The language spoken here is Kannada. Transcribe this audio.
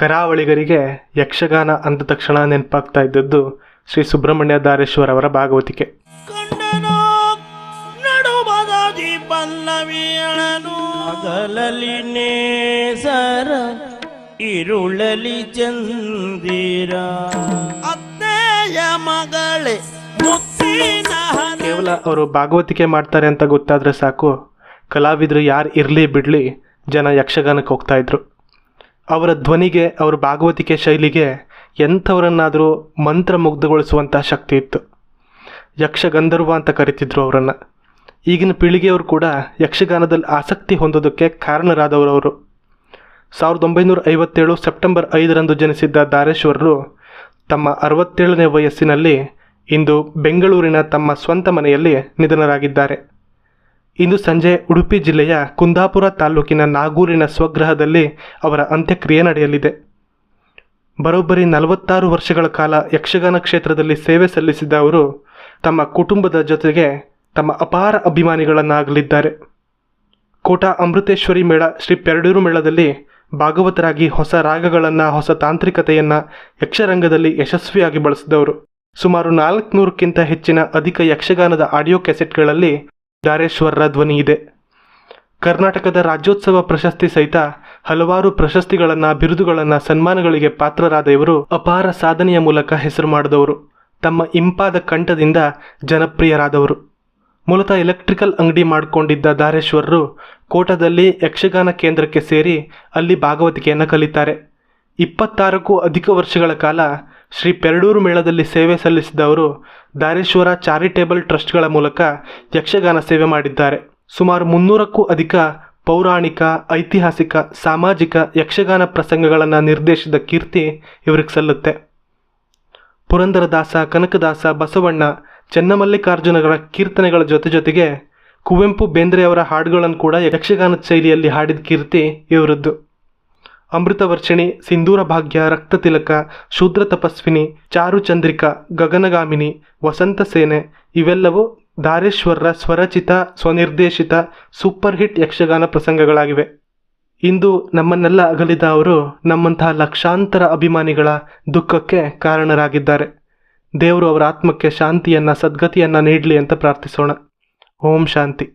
ಕರಾವಳಿಗರಿಗೆ ಯಕ್ಷಗಾನ ಅಂದ ತಕ್ಷಣ ನೆನಪಾಗ್ತಾ ಇದ್ದದ್ದು ಶ್ರೀ ಸುಬ್ರಹ್ಮಣ್ಯ ದಾರೇಶ್ವರ ಅವರ ಭಾಗವತಿಕೆ. ಇರುಳಲಿ ಚಂದಿರ. ಅತ್ತೆಯ ಮಗಳೇ ಕೇವಲ ಅವರು ಭಾಗವತಿಕೆ ಮಾಡ್ತಾರೆ ಅಂತ ಗೊತ್ತಾದ್ರೆ ಸಾಕು. ಕಲಾವಿದರು ಯಾರು ಇರಲಿ ಬಿಡಲಿ ಜನ ಯಕ್ಷಗಾನಕ್ಕೆ ಹೋಗ್ತಾ ಇದ್ರು. ಅವರ ಧ್ವನಿಗೆ, ಅವರ ಭಾಗವತಿಕೆ ಶೈಲಿಗೆ ಎಂಥವರನ್ನಾದರೂ ಮಂತ್ರಮುಗ್ಧಗೊಳಿಸುವಂಥ ಶಕ್ತಿ ಇತ್ತು. ಯಕ್ಷಗಂಧರ್ವ ಅಂತ ಕರಿತಿದ್ರು ಅವರನ್ನು. ಈಗಿನ ಪೀಳಿಗೆಯವರು ಕೂಡ ಯಕ್ಷಗಾನದಲ್ಲಿ ಆಸಕ್ತಿ ಹೊಂದೋದಕ್ಕೆ ಕಾರಣರಾದವರು ಅವರು. ಸಾವಿರದ ಒಂಬೈನೂರ ಐವತ್ತೇಳು ಸೆಪ್ಟೆಂಬರ್ ಐದರಂದು ಜನಿಸಿದ್ದ ದಾರೇಶ್ವರರು ತಮ್ಮ ಅರವತ್ತೇಳನೇ ವಯಸ್ಸಿನಲ್ಲಿ ಇಂದು ಬೆಂಗಳೂರಿನ ತಮ್ಮ ಸ್ವಂತ ಮನೆಯಲ್ಲಿ ನಿಧನರಾಗಿದ್ದಾರೆ. ಇಂದು ಸಂಜೆ ಉಡುಪಿ ಜಿಲ್ಲೆಯ ಕುಂದಾಪುರ ತಾಲೂಕಿನ ನಾಗೂರಿನ ಸ್ವಗೃಹದಲ್ಲಿ ಅವರ ಅಂತ್ಯಕ್ರಿಯೆ ನಡೆಯಲಿದೆ. ಬರೋಬ್ಬರಿ ನಲವತ್ತಾರು ವರ್ಷಗಳ ಕಾಲ ಯಕ್ಷಗಾನ ಕ್ಷೇತ್ರದಲ್ಲಿ ಸೇವೆ ಸಲ್ಲಿಸಿದ ಅವರು ತಮ್ಮ ಕುಟುಂಬದ ಜೊತೆಗೆ ತಮ್ಮ ಅಪಾರ ಅಭಿಮಾನಿಗಳನ್ನಾಗಲಿದ್ದಾರೆ. ಕೋಟಾ ಅಮೃತೇಶ್ವರಿ ಮೇಳ ಶ್ರೀ ಪೆರಡೂರು ಮೇಳದಲ್ಲಿ ಭಾಗವತರಾಗಿ ಹೊಸ ರಾಗಗಳನ್ನು, ಹೊಸ ತಾಂತ್ರಿಕತೆಯನ್ನು ಯಕ್ಷರಂಗದಲ್ಲಿ ಯಶಸ್ವಿಯಾಗಿ ಬಳಸಿದವರು. ಸುಮಾರು ನಾಲ್ಕುನೂರಕ್ಕಿಂತ ಹೆಚ್ಚಿನ ಅಧಿಕ ಯಕ್ಷಗಾನದ ಆಡಿಯೋ ಕ್ಯಾಸೆಟ್ಗಳಲ್ಲಿ ದಾರೇಶ್ವರರ ಧ್ವನಿ ಇದೆ. ಕರ್ನಾಟಕದ ರಾಜ್ಯೋತ್ಸವ ಪ್ರಶಸ್ತಿ ಸಹಿತ ಹಲವಾರು ಪ್ರಶಸ್ತಿಗಳನ್ನು, ಬಿರುದುಗಳನ್ನು ಸನ್ಮಾನಗಳಿಗೆ ಪಾತ್ರರಾದ ಇವರು ಅಪಾರ ಸಾಧನೆಯ ಮೂಲಕ ಹೆಸರು ಮಾಡಿದವರು. ತಮ್ಮ ಇಂಪಾದ ಕಂಠದಿಂದ ಜನಪ್ರಿಯರಾದವರು. ಮೂಲತಃ ಎಲೆಕ್ಟ್ರಿಕಲ್ ಅಂಗಡಿ ಮಾಡಿಕೊಂಡಿದ್ದ ದಾರೇಶ್ವರರು ಕೋಟದಲ್ಲಿ ಯಕ್ಷಗಾನ ಕೇಂದ್ರಕ್ಕೆ ಸೇರಿ ಅಲ್ಲಿ ಭಾಗವತಿಕೆಯನ್ನು ಕಲಿತಾರೆ. ಇಪ್ಪತ್ತಾರಕ್ಕೂ ಅಧಿಕ ವರ್ಷಗಳ ಕಾಲ ಶ್ರೀ ಪೆರಡೂರು ಮೇಳದಲ್ಲಿ ಸೇವೆ ಸಲ್ಲಿಸಿದವರು ದಾರೇಶ್ವರ ಚಾರಿಟೇಬಲ್ ಟ್ರಸ್ಟ್ಗಳ ಮೂಲಕ ಯಕ್ಷಗಾನ ಸೇವೆ ಮಾಡಿದ್ದಾರೆ. ಸುಮಾರು ಮುನ್ನೂರಕ್ಕೂ ಅಧಿಕ ಪೌರಾಣಿಕ, ಐತಿಹಾಸಿಕ, ಸಾಮಾಜಿಕ ಯಕ್ಷಗಾನ ಪ್ರಸಂಗಗಳನ್ನು ನಿರ್ದೇಶಿಸಿದ ಕೀರ್ತಿ ಇವರಿಗೆ ಸಲ್ಲುತ್ತೆ. ಪುರಂದರದಾಸ, ಕನಕದಾಸ, ಬಸವಣ್ಣ ಚೆನ್ನಮಲ್ಲಿಕಾರ್ಜುನಗಳ ಕೀರ್ತನೆಗಳ ಜೊತೆ ಜೊತೆಗೆ ಕುವೆಂಪು ಬೇಂದ್ರೆಯವರ ಹಾಡುಗಳನ್ನು ಕೂಡ ಯಕ್ಷಗಾನದ ಶೈಲಿಯಲ್ಲಿ ಹಾಡಿದ ಕೀರ್ತಿ ಇವರದ್ದು. ಅಮೃತವರ್ಷಿಣಿ ಸಿಂಧೂರಭಾಗ್ಯ ರಕ್ತತಿಲಕ ಶೂದ್ರ ತಪಸ್ವಿನಿ ಚಾರುಚಂದ್ರಿಕಾ ಗಗನಗಾಮಿನಿ, ವಸಂತ ಸೇನೆ ಇವೆಲ್ಲವೂ ದಾರೇಶ್ವರರ ಸ್ವರಚಿತ, ಸ್ವನಿರ್ದೇಶಿತ, ಸೂಪರ್ ಹಿಟ್ ಯಕ್ಷಗಾನ ಪ್ರಸಂಗಗಳಾಗಿವೆ. ಇಂದು ನಮ್ಮನ್ನೆಲ್ಲ ಅಗಲಿದ ಅವರು ನಮ್ಮಂತಹ ಲಕ್ಷಾಂತರ ಅಭಿಮಾನಿಗಳ ದುಃಖಕ್ಕೆ ಕಾರಣರಾಗಿದ್ದಾರೆ. ದೇವರು ಅವರ ಆತ್ಮಕ್ಕೆ ಶಾಂತಿಯನ್ನು, ಸದ್ಗತಿಯನ್ನು ನೀಡಲಿ ಅಂತ ಪ್ರಾರ್ಥಿಸೋಣ. ಓಂ ಶಾಂತಿ.